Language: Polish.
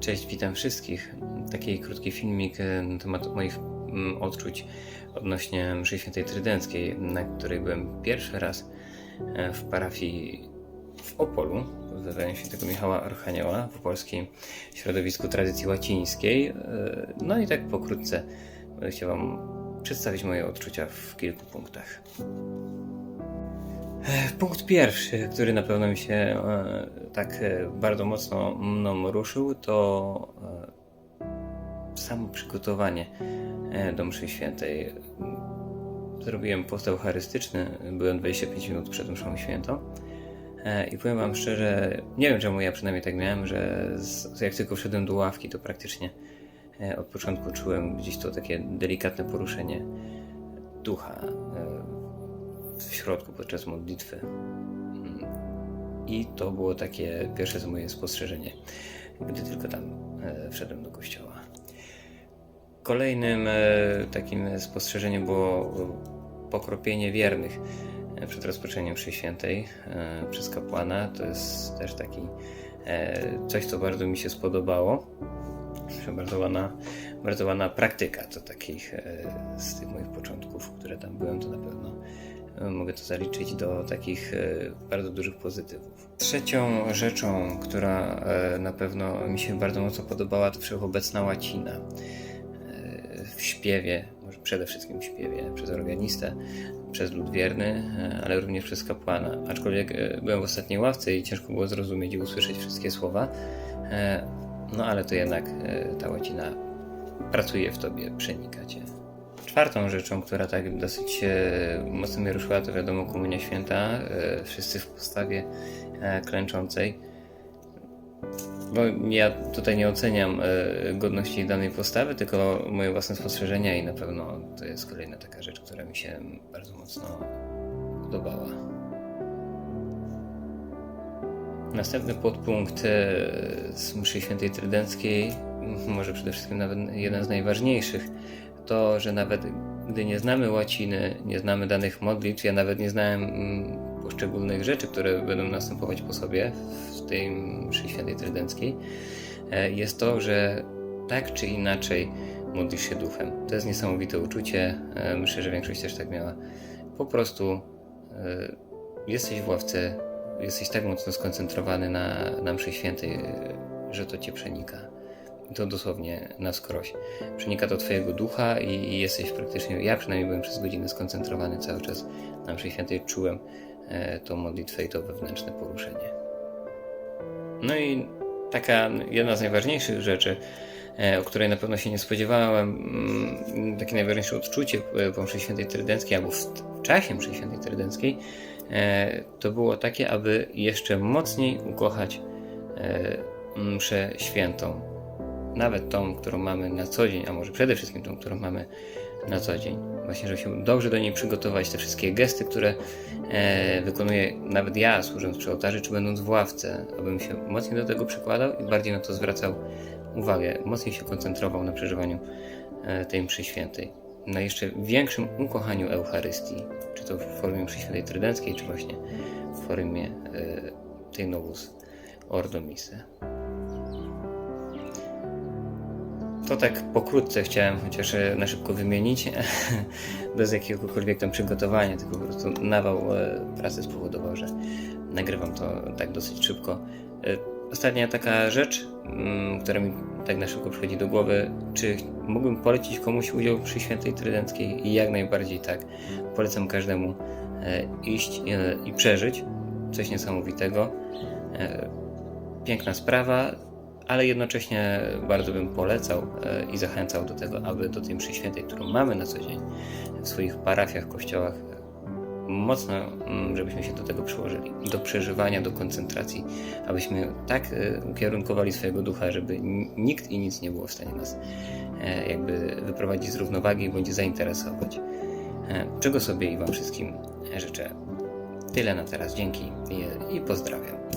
Cześć, witam wszystkich. Taki krótki filmik e, na temat moich mm, odczuć odnośnie mszy świętej trydenckiej, na której byłem pierwszy raz e, w parafii w Opolu, w wydaniu świętego Michała Archanioła, w polskim środowisku tradycji łacińskiej. E, No i tak pokrótce będę chciał Wam przedstawić moje odczucia w kilku punktach. E, Punkt pierwszy, który na pewno mi się e, tak e, bardzo mocno mną ruszył, to samo przygotowanie do mszy świętej. Zrobiłem post eucharystyczny, byłem 25 minut przed mszą świętą i powiem wam szczerze, nie wiem czemu ja przynajmniej tak miałem, że jak tylko wszedłem do ławki, to praktycznie od początku czułem gdzieś to takie delikatne poruszenie ducha w środku podczas modlitwy. I to było takie pierwsze moje spostrzeżenie, gdy tylko tam e, wszedłem do kościoła. Kolejnym e, takim spostrzeżeniem było e, pokropienie wiernych przed rozpoczęciem mszy świętej przez kapłana. To jest też taki coś, co bardzo mi się spodobało. Bardzo ładna, bardzo ładna praktyka to takich z tych moich początków, które tam byłem, to na pewno mogę to zaliczyć do takich e, bardzo dużych pozytywów. Trzecią rzeczą, która e, na pewno mi się bardzo mocno podobała, to wszechobecna łacina e, w śpiewie, może przede wszystkim w śpiewie przez organistę, przez lud wierny, e, ale również przez kapłana. Aczkolwiek e, byłem w ostatniej ławce i ciężko było zrozumieć i usłyszeć wszystkie słowa, e, no ale to jednak e, ta łacina pracuje w tobie, przenika cię. Czwartą rzeczą, która tak dosyć e, mocno mnie ruszyła, to wiadomo Komunia Święta, e, wszyscy w postawie e, klęczącej. Bo ja tutaj nie oceniam godności danej postawy, tylko moje własne spostrzeżenia i na pewno to jest kolejna taka rzecz, która mi się bardzo mocno podobała. Następny podpunkt z mszy świętej trydenckiej, może przede wszystkim nawet jeden z najważniejszych, to, że nawet gdy nie znamy łaciny, nie znamy danych modlitw, ja nawet nie znałem mm, poszczególnych rzeczy, które będą następować po sobie w tej mszy świętej trydenckiej, e, jest to, że tak czy inaczej modlisz się duchem. To jest niesamowite uczucie, e, myślę, że większość też tak miała. Po prostu e, jesteś w ławce, jesteś tak mocno skoncentrowany na, na mszy świętej, że to cię przenika. To dosłownie na skroś. Przenika to twojego ducha i, jesteś praktycznie, ja przynajmniej byłem przez godzinę skoncentrowany cały czas na mszy świętej, czułem e, tą modlitwę i to wewnętrzne poruszenie. No i taka jedna z najważniejszych rzeczy, e, o której na pewno się nie spodziewałem, mm, takie najważniejsze odczucie po mszy świętej trydenckiej albo w, w czasie mszy świętej trydenckiej, e, to było takie, aby jeszcze mocniej ukochać e, mszę świętą. Nawet tą, którą mamy na co dzień, a może przede wszystkim tą, którą mamy na co dzień. Właśnie, żeby się dobrze do niej przygotować, te wszystkie gesty, które e, wykonuję nawet ja, służąc przy ołtarzu, czy będąc w ławce, abym się mocniej do tego przykładał i bardziej na to zwracał uwagę, mocniej się koncentrował na przeżywaniu e, tej mszy świętej. Na jeszcze większym ukochaniu Eucharystii, czy to w formie mszy świętej trydenckiej, czy właśnie w formie e, tej Novus Ordo Missae. To tak pokrótce chciałem chociaż e, na szybko wymienić, bez jakiegokolwiek tam przygotowania, tylko po prostu nawał e, pracy spowodował, że nagrywam to tak dosyć szybko. E, Ostatnia taka rzecz, mm, która mi tak na szybko przychodzi do głowy, czy mógłbym polecić komuś udział przy Świętej Trydenckiej? Jak najbardziej tak. Polecam każdemu iść i przeżyć coś niesamowitego. Piękna sprawa, ale jednocześnie bardzo bym polecał e, i zachęcał do tego, aby do tej mszy świętej, którą mamy na co dzień w swoich parafiach, kościołach, mocno, mm, żebyśmy się do tego przyłożyli, do przeżywania, do koncentracji, abyśmy tak e, ukierunkowali swojego ducha, żeby nikt i nic nie było w stanie nas e, jakby wyprowadzić z równowagi bądź zainteresować. Czego sobie i Wam wszystkim życzę. Tyle na teraz. Dzięki i pozdrawiam.